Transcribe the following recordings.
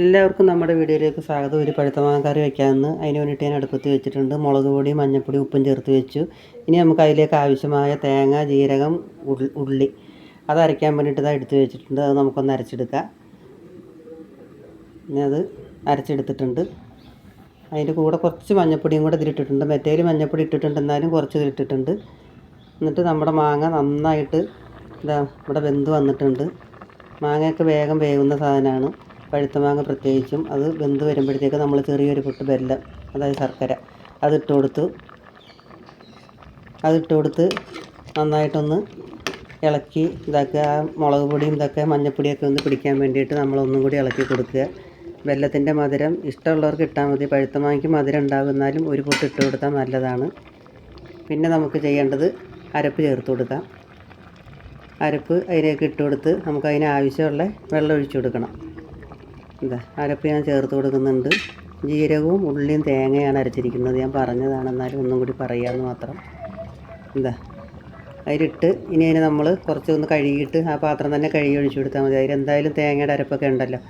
എല്ലാവർക്കും നമ്മുടെ വീഡിയോയിലേക്ക് സ്വാഗതം. ഒരു പഴുത്ത കറി വയ്ക്കാമെന്ന് അതിന് വേണ്ടിയിട്ട് ഞാൻ അടുപ്പത്ത് വെച്ചിട്ടുണ്ട്. മുളക് പൊടി മഞ്ഞൾപ്പൊടി ഉപ്പും ചേർത്ത് വെച്ചു. ഇനി നമുക്ക് അതിലേക്ക് ആവശ്യമായ തേങ്ങ ജീരകം ഉള്ളി അത് അരയ്ക്കാൻ വേണ്ടിയിട്ട് ഇതാ എടുത്ത് വെച്ചിട്ടുണ്ട്. അത് നമുക്കൊന്ന് അരച്ചെടുക്കാം. പിന്നെ അത് അരച്ചെടുത്തിട്ടുണ്ട്. അതിന്റെ കൂടെ കുറച്ച് മഞ്ഞൾപ്പൊടിയും കൂടെ ഇതിലിട്ടിട്ടുണ്ട്. മറ്റേൽ മഞ്ഞൾപ്പൊടി ഇട്ടിട്ടുണ്ട്. എന്നാലും കുറച്ച് ഇതിലിട്ടിട്ടുണ്ട്. എന്നിട്ട് നമ്മുടെ മാങ്ങ നന്നായിട്ട് ഇതാ ഇവിടെ വെന്ത് വന്നിട്ടുണ്ട്. മാങ്ങയൊക്കെ വേഗം വേകുന്ന സാധനമാണ്. പഴുത്ത മാങ്ങ പ്രത്യേകിച്ചും അത് വെന്ത് വരുമ്പോഴത്തേക്ക് നമ്മൾ ചെറിയൊരു പൊട്ട് ബെല്ലം അതായത് ശർക്കര അതിട്ട് കൊടുത്തു അതിട്ട് കൊടുത്ത് നന്നായിട്ടൊന്ന് ഇളക്കി ഇതാക്കുക. മുളക് പൊടിയും ഇതൊക്കെ മഞ്ഞൾപ്പൊടിയൊക്കെ ഒന്ന് പിടിക്കാൻ വേണ്ടിയിട്ട് നമ്മളൊന്നും കൂടി ഇളക്കി കൊടുക്കുക. വെല്ലത്തിന്റെ മധുരം ഇഷ്ടമുള്ളവർക്ക് ഇട്ടാൽ മതി. പഴുത്ത മാങ്ങയ്ക്ക് മധുരം ഉണ്ടാകുന്നാലും ഒരു പൊട്ട് ഇട്ട് കൊടുത്താൽ നല്ലതാണ്. പിന്നെ നമുക്ക് ചെയ്യേണ്ടത് അരപ്പ് ചേർത്ത് കൊടുക്കാം അരപ്പ് അതിലേക്ക് ഇട്ട് കൊടുത്ത് നമുക്ക് അതിന് ആവശ്യമുള്ള വെള്ളം ഒഴിച്ചു കൊടുക്കണം. എന്താ അരപ്പ് ഞാൻ ചേർത്ത് കൊടുക്കുന്നുണ്ട്. ജീരകവും ഉള്ളിയും തേങ്ങയാണ് അരച്ചിരിക്കുന്നത്. ഞാൻ പറഞ്ഞതാണ് എന്നാലും ഒന്നും കൂടി പറയാമെന്ന് മാത്രം. എന്താ അതിലിട്ട് ഇനി അതിന് നമ്മൾ കുറച്ച് ഒന്ന് കഴുകിയിട്ട് ആ പാത്രം തന്നെ കഴുകി ഒഴിച്ചു കൊടുത്താൽ മതി. അതിലെന്തായാലും തേങ്ങയുടെ അരപ്പൊക്കെ ഉണ്ടല്ലോ.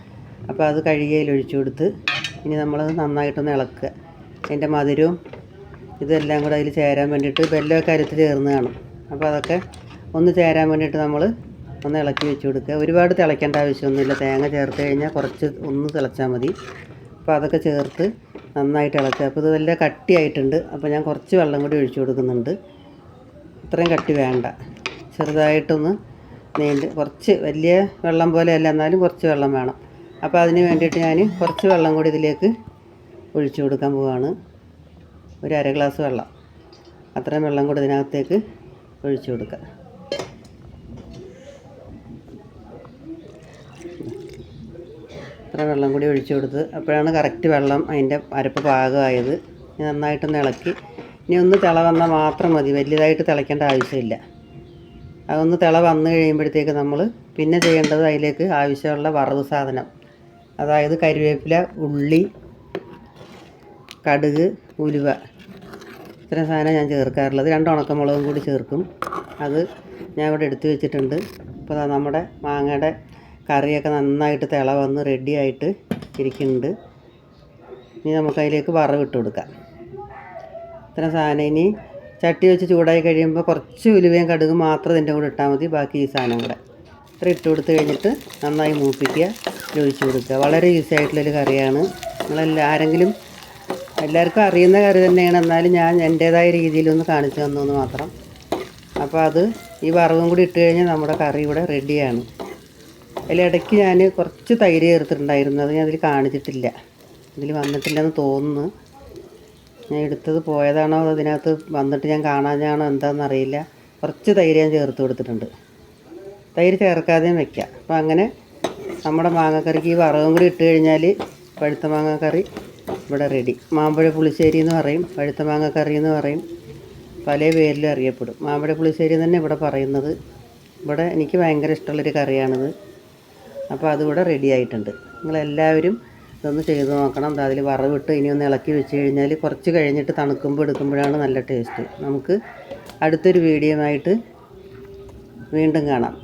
അപ്പോൾ അത് കഴുകിയതിൽ ഒഴിച്ചു കൊടുത്ത് ഇനി നമ്മൾ നന്നായിട്ടൊന്ന് ഇളക്കുക. അതിന്റെ മധുരവും ഇതെല്ലാം കൂടെ അതിൽ ചേരാൻ വേണ്ടിയിട്ട് വെല്ലമൊക്കെ അരത്ത് ചേർന്ന് കാണും. അപ്പോൾ അതൊക്കെ ഒന്ന് ചേരാൻ വേണ്ടിയിട്ട് നമ്മൾ ഒന്ന് ഇളക്കി വെച്ച് കൊടുക്കുക. ഒരുപാട് തിളയ്ക്കേണ്ട ആവശ്യമൊന്നുമില്ല. തേങ്ങ ചേർത്ത് കഴിഞ്ഞാൽ കുറച്ച് ഒന്ന് തിളച്ചാൽ മതി. അപ്പോൾ അതൊക്കെ ചേർത്ത് നന്നായിട്ട് ഇളക്കുക. അപ്പോൾ ഇത് വല്ല കട്ടിയായിട്ടുണ്ട്. അപ്പോൾ ഞാൻ കുറച്ച് വെള്ളം കൂടി ഒഴിച്ചു കൊടുക്കുന്നുണ്ട്. ഇത്രയും കട്ടി വേണ്ട. ചെറുതായിട്ടൊന്ന് നീണ്ട് കുറച്ച് വലിയ വെള്ളം പോലെയല്ല എന്നാലും കുറച്ച് വെള്ളം വേണം. അപ്പോൾ അതിന് വേണ്ടിയിട്ട് ഞാൻ കുറച്ച് വെള്ളം കൂടി ഇതിലേക്ക് ഒഴിച്ചു കൊടുക്കാൻ പോവാണ്. ഒരു അര ഗ്ലാസ് വെള്ളം. അത്രയും വെള്ളം കൂടി ഇതിനകത്തേക്ക് ഒഴിച്ചു കൊടുക്കുക. ഇത്ര വെള്ളം കൂടി ഒഴിച്ചു കൊടുത്ത് അപ്പോഴാണ് കറക്റ്റ് വെള്ളം അതിന്റെ അരപ്പ് പാകമായത്. നന്നായിട്ടൊന്ന് ഇളക്കി. ഇനി ഒന്ന് തിള വന്നാൽ മാത്രം മതി. വലിയതായിട്ട് തിളയ്ക്കേണ്ട ആവശ്യമില്ല. അതൊന്ന് തിള വന്നു കഴിയുമ്പോഴത്തേക്ക് നമ്മൾ പിന്നെ ചെയ്യേണ്ടത് അതിലേക്ക് ആവശ്യമുള്ള വറവ് സാധനം. അതായത് കരിവേപ്പില ഉള്ളി കടുക് ഉലുവ. ഇത്രയും സാധനം ഞാൻ ചേർക്കാറുള്ളത്. രണ്ട് ഉണക്കമുളകും കൂടി ചേർക്കും. അത് ഞാൻ ഇവിടെ എടുത്തു വെച്ചിട്ടുണ്ട്. ഇപ്പോൾ നമ്മുടെ മാങ്ങയുടെ കറിയൊക്കെ നന്നായിട്ട് തിള വന്ന് റെഡി ആയിട്ട് ഇരിക്കുന്നുണ്ട്. ഇനി നമുക്ക് അതിലേക്ക് വറവ് ഇട്ട് കൊടുക്കാം. ഇത്ര സാധനം ഇനി ചട്ടി വെച്ച് ചൂടായി കഴിയുമ്പോൾ കുറച്ച് ഉലുവയും കടുകും മാത്രം ഇതിന്റെ കൂടെ ഇട്ടാൽ മതി. ബാക്കി ഈ സാധനം കൂടെ. ഇത്ര ഇട്ട് കൊടുത്ത് കഴിഞ്ഞിട്ട് നന്നായി മൂപ്പിക്കുക ഒഴിച്ച് കൊടുക്കുക. വളരെ ഈസി ആയിട്ടുള്ളൊരു കറിയാണ്. നിങ്ങളെല്ലാ ആരെങ്കിലും എല്ലാവർക്കും അറിയുന്ന കറി തന്നെയാണ്. എന്നാലും ഞാൻ എന്റേതായ രീതിയിലൊന്ന് കാണിച്ചു തന്നു മാത്രം. അപ്പോൾ അത് ഈ വറവും കൂടി ഇട്ട് കഴിഞ്ഞാൽ നമ്മുടെ കറി ഇവിടെ റെഡിയാണ് അതിലിടയ്ക്ക് ഞാൻ കുറച്ച് തൈര് ചേർത്തിട്ടുണ്ടായിരുന്നു. അത് ഞാൻ അതിൽ കാണിച്ചിട്ടില്ല. ഇതിൽ വന്നിട്ടില്ലെന്ന് തോന്നുന്നു. ഞാൻ എടുത്തത് പോയതാണോ അതോ അതിനകത്ത് വന്നിട്ട് ഞാൻ കാണാഞ്ഞാണോ എന്താണെന്നറിയില്ല കുറച്ച് തൈര് ഞാൻ ചേർത്ത് കൊടുത്തിട്ടുണ്ട്. തൈര് ചേർക്കാതെയും വെക്കാം. അപ്പോൾ അങ്ങനെ നമ്മുടെ മാങ്ങക്കറിക്ക് ഈ വറവും കൂടി ഇട്ട് കഴിഞ്ഞാൽ പഴുത്ത മാങ്ങക്കറി ഇവിടെ റെഡി. മാമ്പഴ പുളിശ്ശേരി എന്ന് പറയും പഴുത്ത മാങ്ങക്കറി എന്ന് പറയും. പല പേരിലും അറിയപ്പെടും. മാമ്പഴ പുളിശ്ശേരി തന്നെ ഇവിടെ പറയുന്നത്. ഇവിടെ എനിക്ക് ഭയങ്കര ഇഷ്ടമുള്ളൊരു കറിയാണിത്. അപ്പോൾ അതുകൂടെ റെഡി ആയിട്ടുണ്ട്. നിങ്ങളെല്ലാവരും ഇതൊന്ന് ചെയ്ത് നോക്കണം. അതിൽ വറവിട്ട് ഇനി ഒന്ന് ഇളക്കി വെച്ച് കഴിഞ്ഞാൽ കുറച്ച് കഴിഞ്ഞിട്ട് തണുക്കുമ്പോൾ എടുക്കുമ്പോഴാണ് നല്ല ടേസ്റ്റ് നമുക്ക് അടുത്തൊരു ആയിട്ട് വീണ്ടും കാണാം.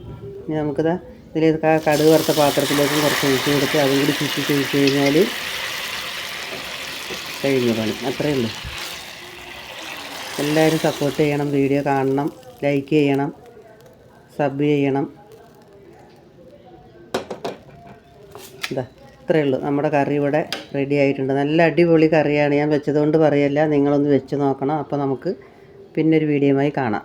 ഇനി നമുക്കിത് ഇതിലേക്ക് ആ കടുക് വറുത്ത പാത്രത്തിലേക്കും കുറച്ച് ഒഴിച്ച് കൊടുത്ത് അതും കൂടി ചുറ്റി ചോദിച്ചു കഴിഞ്ഞാൽ കഴിഞ്ഞു പണി. അത്രയേ ഉള്ളൂ. എല്ലാവരും സപ്പോർട്ട് ചെയ്യണം. വീഡിയോ കാണണം. ലൈക്ക് ചെയ്യണം. സബ് ചെയ്യണം. ഇതാ ഇത്രയേ ഉള്ളൂ. നമ്മുടെ കറി ഇവിടെ റെഡി ആയിട്ടുണ്ട്. നല്ല അടിപൊളി കറിയാണ്. ഞാൻ വെച്ചതുകൊണ്ട് പറയല്ല. നിങ്ങളൊന്ന് വെച്ച് നോക്കണം. അപ്പോൾ നമുക്ക് പിന്നൊരു വീഡിയോയുമായി കാണാം.